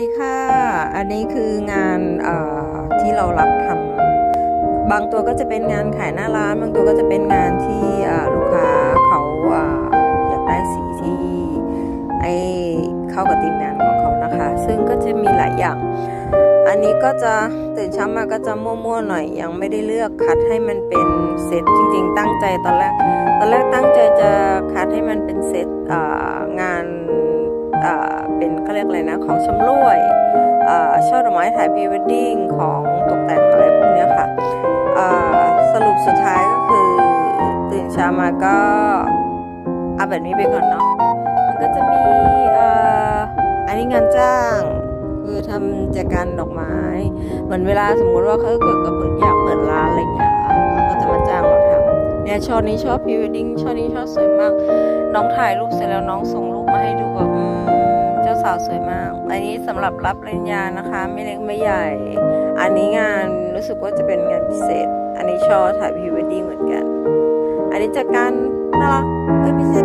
ดีค่ะ อันนี้คืองานที่เรารับทำบางตัวก็จะเป็นงานขายหน้าร้าน บางตัวก็จะเป็นงานที่ลูกค้าเขาออยากได้สีที่ไอเข้ากับทีมงานของเขานะคะ ซึ่งก็จะมีหลายอย่าง อันนี้ก็จะตื่นเช้ามาก็จะมั่วๆหน่อย ยังไม่ได้เลือกคัดให้มันเป็นเซตจริง ๆ ตั้งใจตอนแรก ตอนแรกตั้งใจจะคัดให้มันเป็นเซตงานอ่อ เป็นเขาเรียกอะไรนะของชำร่วยช่อดอกไม้ถ่ายพรีเวดดิ้งของตกแต่งอะไรพวกนี้ค่ะสรุปสุดท้ายก็คือตื่นเช้ามาก็เอาแบบนี้ไปก่อนเนาะมันก็จะมีอันนี้งานจ้างคือทำจากการดอกไม้ เหมือนเวลาสมมุติว่าเขาเกิดกับเปิดอยากเปิดร้านอะไรอย่างเงี้ยเขาก็จะมาจ้างเราทำเนี่ยช่อนี้ชอบพรีเวดดิ้งช่อนี้ชอบสวยมาก น้องถ่ายรูปเสร็จแล้วน้องส่งรูปมาให้ดูแบบ สาวสวยมาก อันนี้สำหรับรับปริญญานะคะ ไม่เล็กไม่ใหญ่ อันนี้งานรู้สึกว่าจะเป็นงานพิเศษ อันนี้ชอถ่ายพิวเวดดิ้งเหมือนกัน อันนี้จากการน่ารักเอ้ยไม่ใช่